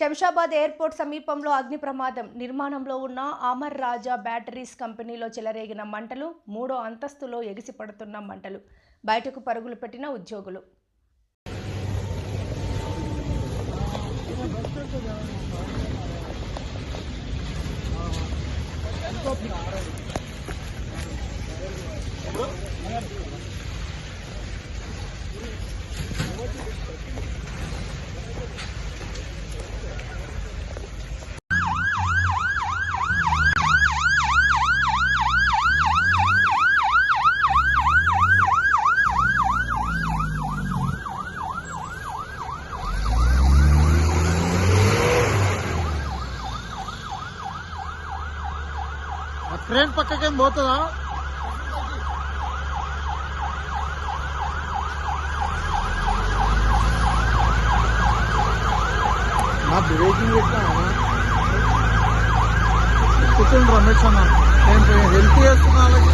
Shamshabad airport సమీపంలో అగ్ని ప్రమాదం. నిర్మాణంలో ఉన్న అమర్ రాజా బ్యాటరీస్ కంపెనీలో చెలరేగిన మంటలు మూడో అంతస్తులో ఎగిసిపడుతున్న మంటలు. బయటకు పరుగులు పెట్టిన ఉద్యోగులు. ఆ క్రేన్ పక్కకేం పోతుందా? నా బ్రేకింగ్ పెట్టాను కూర్చోండి రమేష్ అన్న. నేను హెల్ప్ చేస్తున్నా. వాళ్ళకి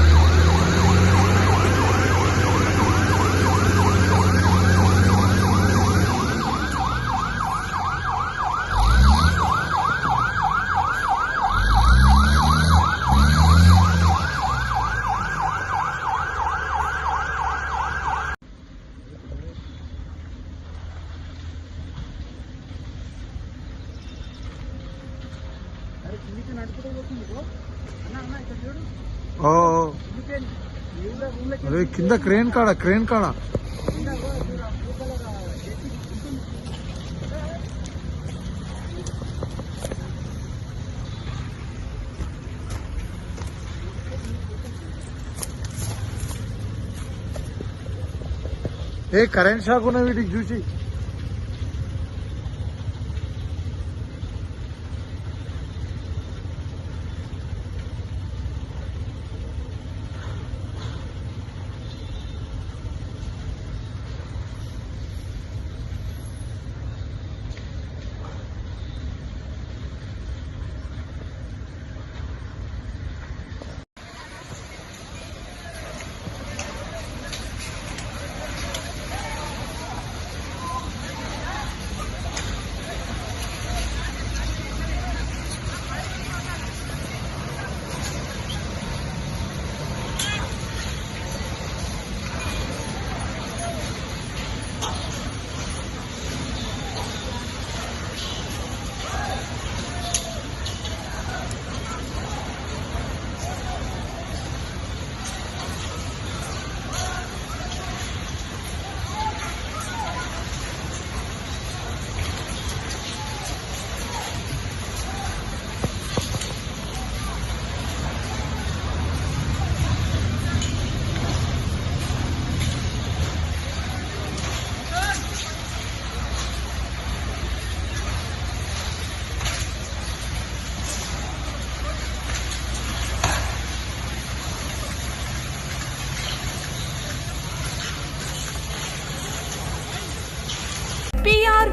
అరే కింద క్రేన్ కాడ క్రేన్ కాడ? ఏ కరెంట్ షాక్ ఉన్న వీటికి చూసి పిఆర్